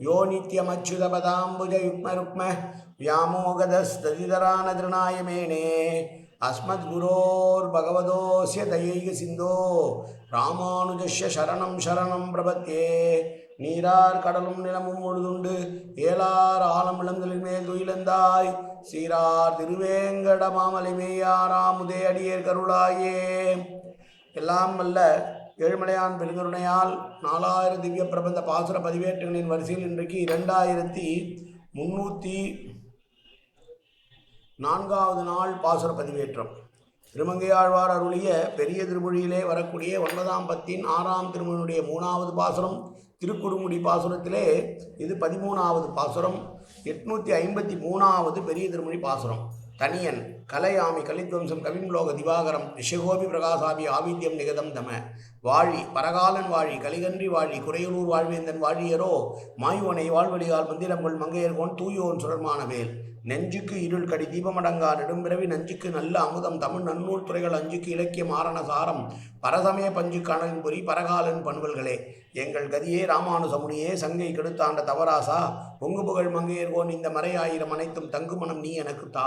யோ நித்யமச்சுதபதாம்புஜயுக்மருக்ம வியாமோகதஸ்ததிதரானதிருணாய மேனே அஸ்மத்குரோர்பகவதோஸ்ய தயைக சிந்தோ ராமானுஜஸ்ய சரணம் சரணம் பிரபத்தே நீரார் கடலும் நிலமும் முழுதுண்டு ஏலார் ஆலமிழந்தலின் மேல் துயிலந்தாய் சீரார் திருவேங்கட மாமலை மேயாராமுதே அடியேர் கருளாயே எல்லாம் வல்ல ஏழுமலையான் பெருங்கருணையால் நாலாயிரம் திவ்ய பிரபந்த பாசுர பதிவேற்றுகளின் வரிசையில் இன்றைக்கு இரண்டாயிரத்தி முன்னூற்றி நான்காவது நாள் பாசுர பதிவேற்றம். திருமங்கையாழ்வார் அருளிய பெரிய திருமொழியிலே வரக்கூடிய ஒன்பதாம் பத்தின் ஆறாம் திருமொழியுடைய மூணாவது பாசுரம் திருக்குறுங்குடி பாசுரத்திலே இது பதிமூணாவது பாசுரம் எட்நூற்றி ஐம்பத்தி மூணாவது பெரிய திருமொழி பாசுரம் தனியன். கலையாமி கலித்வம்சம் கவிம்லோக திவாகரம் ரிஷகோபி பிரகாசாபி ஆவித்யம் நிகதம் தம. வாழி பரகாலன் வாழி கலிகன்றி வாழி குறையலூர் வாழ்வேந்தன் வாழியரோ மாயுவனை வாழ்வழியால் மந்திரங்கள் மங்கையர்கோன் தூயோன் சுடர்மானவேல் நெஞ்சுக்கு இருள் கடி தீபமடங்கா நெடும்பிறவி நஞ்சுக்கு நல்ல அமுதம் தமிழ் நன்னூல் துறைகள் அஞ்சுக்கு இலக்கிய மாறன சாரம் பரசமய பஞ்சு கணலின் பொறி பரகாலன் பண்பல்களே எங்கள் கதியே ராமானுசமுனியே சங்கை கெடுத்தாண்ட தவராசா பொங்கு புகழ் மங்கையர்கோன் இந்த மறையாயிரம் அனைத்தும் தங்குமணம் நீ எனக்கு தா.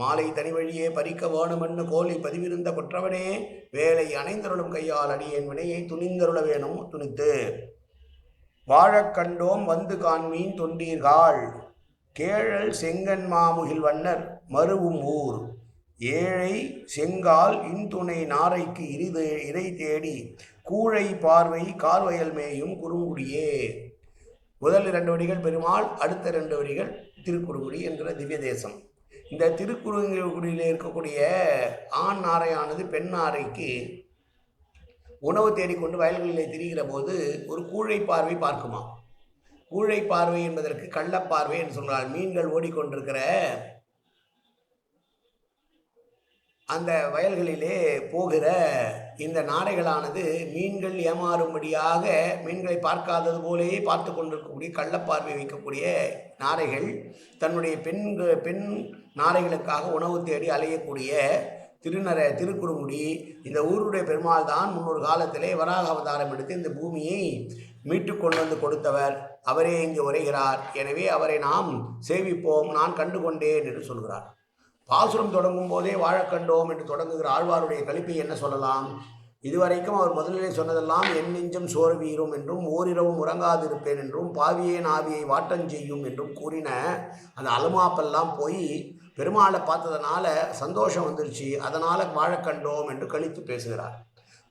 மாலை தனி வழியே பறிக்க வேணுமென்னு கோலி பதிவிருந்த குற்றவனே வேலை அணைந்தருளும் கையால் அடியேன் வினையை துணிந்தருள வேணும் துணித்து. வாழக் கண்டோம் வந்து காண்மீன் தொண்டீர்கள் கேழல் செங்கன் மாமுகில் வண்ணர் மருவும் ஊர். ஏழை செங்கால் இன்துணை நாரைக்கு இரிது இறை தேடி கூழை பார்வை கார்வயல் மேயும் குறுங்குடியே. முதல் இரண்டு வரிகள் பெருமாள் அடுத்த இரண்டு வரிகள் திருக்குறுங்குடி என்கிற திவ்ய தேசம் இந்த திருக்குறுங்குடியில் இருக்கக்கூடிய ஆண் ஆறையானது பெண் ஆறைக்கு உணவு தேடிக்கொண்டு வயல்களிலே திரிகிற போது ஒரு கூழை பார்வை பார்க்குமா கூழை பார்வை என்பதற்கு கள்ளப்பார்வை என்று சொல்கிறார் மீன்கள் ஓடிக்கொண்டிருக்கிற அந்த வயல்களிலே போகிற இந்த நாரைகளானது மீன்கள் ஏமாறும்படியாக மீன்களை பார்க்காதது போலேயே பார்த்து கொண்டிருக்கக்கூடிய கள்ளப்பார்வை வைக்கக்கூடிய நாரைகள் தன்னுடைய பெண் பெண் நாரைகளுக்காக உணவு தேடி அலையக்கூடிய திருநர திருக்குறுங்குடி இந்த ஊருடைய பெருமாள் தான் முன்னொரு காலத்திலே வராக அவதாரம் எடுத்து இந்த பூமியை மீட்டு கொண்டு வந்து கொடுத்தவர். அவரே இங்கு உரைகிறார் எனவே அவரை நாம் சேவிப்போம் நான் கண்டு கொண்டேன் என்று சொல்கிறார். பாசுரம் தொடங்கும் போதே வாழக்கண்டோம் என்று தொடங்குகிற ஆழ்வாருடைய கழிப்பை என்ன சொல்லலாம்? இதுவரைக்கும் அவர் முதலிலே சொன்னதெல்லாம் என் நெஞ்சம் சோறு வீரும் என்றும் ஓரிரவும் உறங்காதிருப்பேன் என்றும் பாவியே நாவியை வாட்டஞ்செய்யும் என்றும் கூறின அந்த அலுமாப்பெல்லாம் போய் பெருமாளை பார்த்ததுனால சந்தோஷம் வந்துருச்சு. அதனால் வாழக்கண்டோம் என்று கழித்து பேசுகிறார்.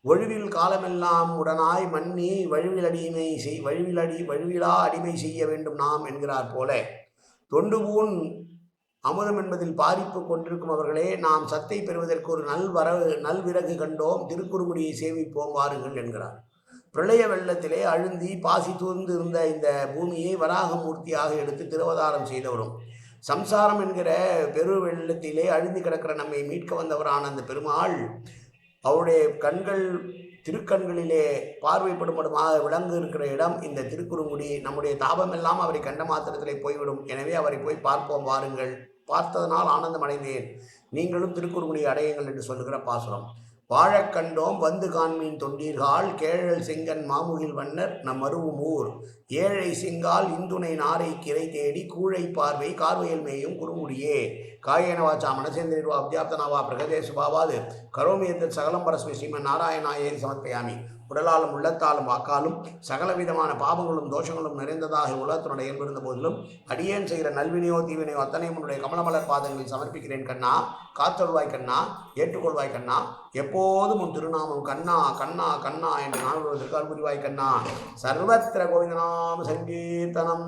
ஒழுவில் காலமெல்லாம் உடனாய் மன்னி வழுவில் அடிமை செய் வழுவில் அடி வழுவிலா அடிமை செய்ய வேண்டும் நாம் என்கிறார் போல தொண்டுபூன் அமுதம் என்பதில் பாதிப்பு கொண்டிருக்கும் அவர்களே நாம் சத்தை பெறுவதற்கு ஒரு நல் வரவு நல்விறகு கண்டோம் திருக்குறுங்குடியை சேவிப்போம் வாருங்கள் என்கிறார். பிரளய வெள்ளத்திலே அழுந்தி பாசி தூர்ந்து இருந்த இந்த பூமியை வராகமூர்த்தியாக எடுத்து திருவதாரம் செய்தவரும் சம்சாரம் என்கிற பெரு வெள்ளத்திலே அழுந்தி கிடக்கிற நம்மை மீட்க வந்தவரான அந்த பெருமாள் அவருடைய கண்கள் திருக்கண்களிலே பார்வைப்படும்படுமாக விளங்கு இருக்கிற இடம் இந்த திருக்குறுங்குடி. நம்முடைய தாபமெல்லாம் அவரை கண்ட மாத்திரத்திலே போய்விடும். எனவே அவரை போய் பார்ப்போம் வாருங்கள். பார்த்ததனால் ஆனந்தம் அடைந்தேன் நீங்களும் திருக்குறுங்குடி அடையுங்கள் என்று சொல்லுகிற பாசுரம். வாழக்கண்டோம் வந்து காண்மீன் தொண்டீர்கள் கேழல் செங்கன் மாமுகில் வண்ணர் நம் அருவும் ஊர் ஏழை சிங்கால் இந்துணை நாரை கிரை தேடி கூழை பார்வை கார்வையல் மேயும் குறுமுடியே. காயேன வாச்சா மனசேந்திரிவா அப்தியாப்தனாவா பிரகதேசு பாவாது. கரோமி எந்த சகலம் பரஸ்மி ஸ்ரீமன் நாராயணாயேரி சமர்ப்பயாமி. உடலாலும் உள்ளத்தாலும் வாக்காலும் சகலவிதமான பாவங்களும் தோஷங்களும் நிறைந்ததாக உலகத்தினுடைய இயல்பிருந்த போதிலும் அடியேன் செய்கிற நல்வினையோ தீவினையோ அத்தனை உன்னுடைய கமலமலர் பாதங்களில் சமர்ப்பிக்கிறேன் கண்ணா. காத்தொழுவாய் கண்ணா. ஏற்றுக்கொள்வாய் கண்ணா. எப்போதும் உன் திருநாமம் கண்ணா கண்ணா கண்ணா என்று நான்கு திருக்கால் புரிவாய் கண்ணா. சர்வத்திர கோவிந்தநாம சங்கீர்த்தனம்.